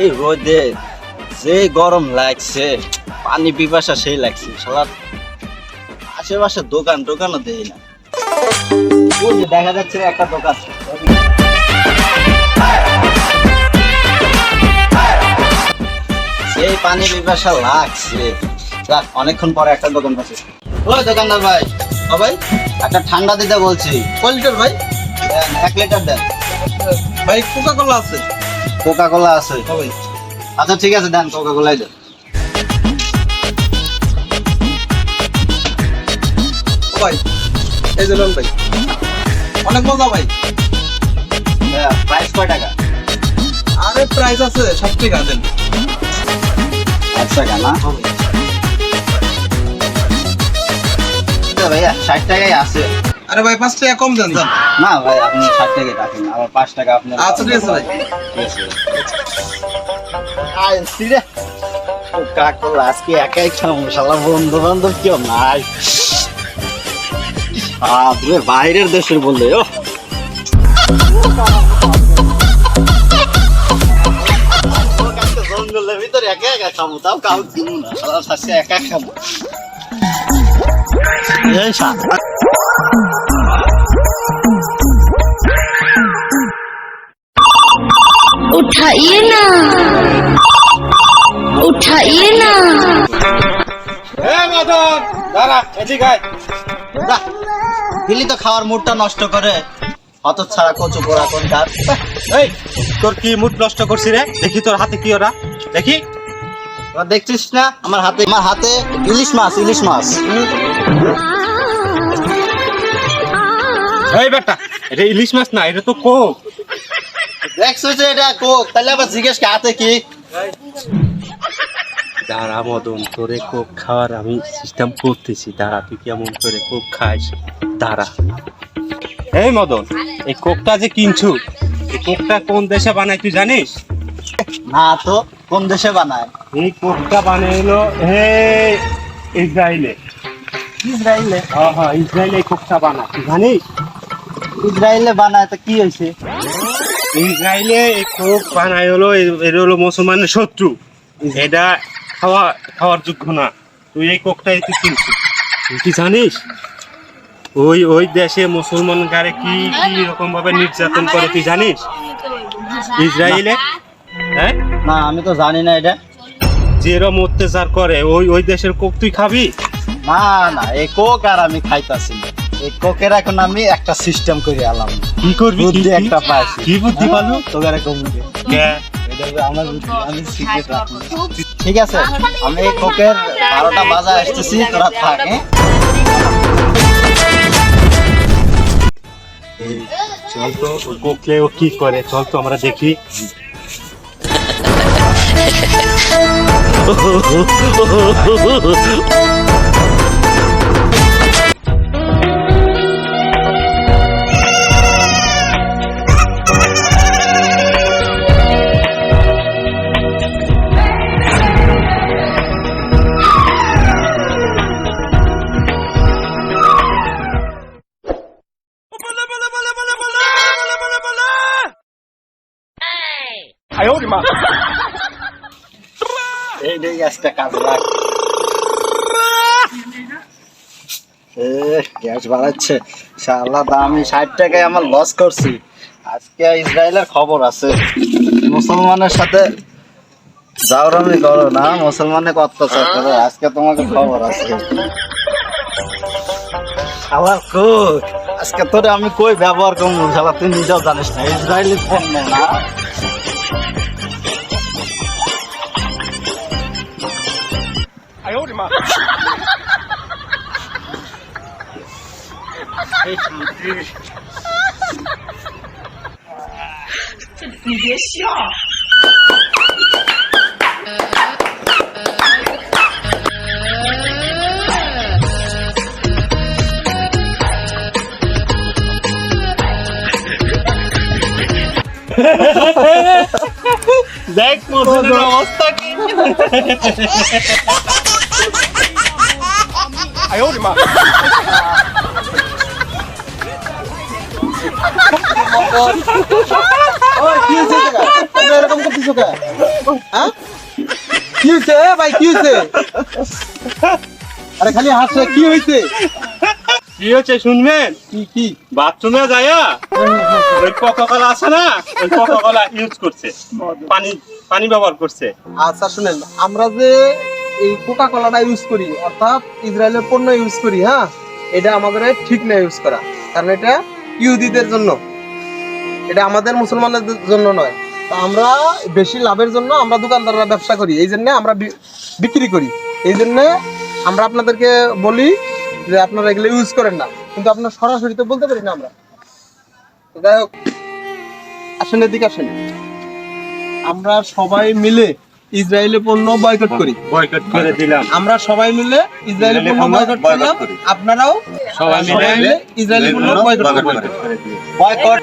এই রোদে যে গরম লাগছে পানি পিপাসা সেই লাগছে সালা আশেপাশে দোকান টোকানও দেই না। দেখা যাচ্ছে একটা দোকান। সেই পানি পিপাসা লাগছে। যাক, অনেকক্ষণ পরে একটা দোকান পাচ্ছে। ওই দোকানদার ভাই ভাই একটা ঠান্ডা দিতে বলছি। কয় লিটার ভাই? এক লিটার দেন। ভাই কোকা কোলা আছে। কোকা কোলা আছে। হ্যাঁ আচ্ছা ঠিক আছে দেন কোকা কোলাই দেন। ভাই এই যে ভাই। অনেক মজা ভাই। প্রাইস কয় টাকা? আরে প্রাইস আছে ষাট টাকা দেন। এক টাকা না? ভাইয়া ষাট টাকাই আছে। আরে ভাই পাঁচ টাকা কম দেন যান। না ভাই আপনি ষাট টাকা রাখেন আবার পাঁচ টাকা আপনার আচ্ছা ঠিক আছে ভাই। ঠিক আছে আয়, সিরে। কোকা কোলা আজকে একাই খাব শালা বন্ধু বান্ধব কেউ নাই। আপনি বাইরের দেশের বললে ও। জঙ্গলের ভিতরে একা একা খাব তাও কাউ কিনু না সারা শাসে একা খাব। এই শালা। उठाइए ना उठाइए ना হ্যাঁ মাদন দাঁড়া এদিকে আয় যা, দিলি তো খাওয়ার মুডটা নষ্ট করে অত ছাড়া কচু পোড়া কোন কার এই তোর কি মুড নষ্ট করছি রে দেখি তোর হাতে কি ওরা দেখি এবার দেখছিস না আমার হাতে আমার হাতে ইলিশ মাছ ইলিশ মাছ এই বেটা এটা ইলিশ মাছ না এটা তো কোক দেখছিস যে এটা কোক তাহলে আবার জিজ্ঞেস কে হাতে কি? দাঁড়া মদন তোরে কোক খাওয়ার আমি সিস্টেম করতেছি। দাঁড়া তুই কেমন করে কোক খাস দাঁড়া। এই মদন এই কোকটা যে কিনছু এই কোকটা কোন দেশে বানায় তুই জানিস? না তো কোন দেশে বানায়? এই কোকটা বানাইলো হে ইসরায়েলে ইসরায়েলে হ্যাঁ হ্যাঁ ইসরায়েলে এই কোকটা বানায় তুই জানিস? ইসরায়েলে বানায় তো কি হয়েছে ইসরায়েলে কোক বানায় হলো এ- এর হলো মুসলমানের শত্রু। এটা খাওয়া খাওয়ার যোগ্য না। তুই এই কোকটাই তুই কিনছিস। তুই কি জানিস? ওই ওই দেশে মুসলমান গারে কি কি রকম ভাবে নির্যাতন করে তুই জানিস? ইসরায়েলে? হ্যাঁ? না আমি তো জানি না এটা। যেরম অত্যাচার করে ওই ওই দেশের কোক তুই খাবি? না না এই কোক আর আমি খাইতাছি। এই কোকের এখন আমি একটা সিস্টেম করে আলাম। কি করবি? বুদ্ধি একটা পাইছি কি বুদ্ধি পালো? তোকে কম কে? আমার বুদ্ধি, আমি secret রাখি। ঠিক আছে আমি এই কোকের বারোটা বাজা আসতেছি তোরা থাক হ্যাঁ? চল তো কোকলে ও কি করে? চল তো আমরা দেখি। এই রে গ্যাসটা কাজে লাগ এ, গ্যাস বাড়াচ্ছে। শালা দামি ষাট টাকায় আমার লস করছি। আজকে ইসরায়েলের খবর আছে। মুসলমানের সাথে জাউরামি করো না মুসলমানের অত্যাচার করো। আজকে তোমাকে খবর আছে। আবার কই? আজকে তোরে আমি কই ব্যবহার করব? শালা তুই নিজেও জানিস না। ইসরায়েলি পণ্য না। এই শান্তি। দেখ মদনের অবস্থা কি কি হয়েছে? তুমি এরকম করতেছো কেন? হ্যাঁ কি হয়েছে এ ভাই কি হয়েছে আরে কি হয়েছে কি হচ্ছে শুনবেন কি কি বাথরুমে যায়া ওই কোকা কলা আছে না ওই কোকা কলা ইউজ করছে পানি পানি ব্যবহার করছে আচ্ছা শুনেন আমরা যে এই কোকা কলাটা ইউজ করি, অর্থাৎ ইসরায়েলের পণ্য ইউজ করি হ্যাঁ? এটা আমাদের ঠিক না ইউজ করা, কারণ এটা ইহুদিদের জন্য। এটা আমাদের মুসলমানদের জন্য নয়। তা আমরা বেশি লাভের জন্য আমরা দোকানদাররা ব্যবসা করি, এই জন্য আমরা বিক্রি করি। এই জন্য আমরা আপনাদেরকে বলি যে আপনারা এগুলো ইউজ করেন না। কিন্তু আপনার সরাসরি তো বলতে পারি না আমরা। যাই হোক, আসেন এদিকে আসেন। আমরা সবাই মিলে ইসরায়েলি পণ্য বয়কট করি। বয়কট করে দিলাম। আমরা সবাই মিলে ইসরায়েলি ইসরায়েলি পণ্য পণ্য বয়কট করলাম। আপনারাও সবাই মিলে ইসরায়েলি পণ্য বয়কট করে বয়কট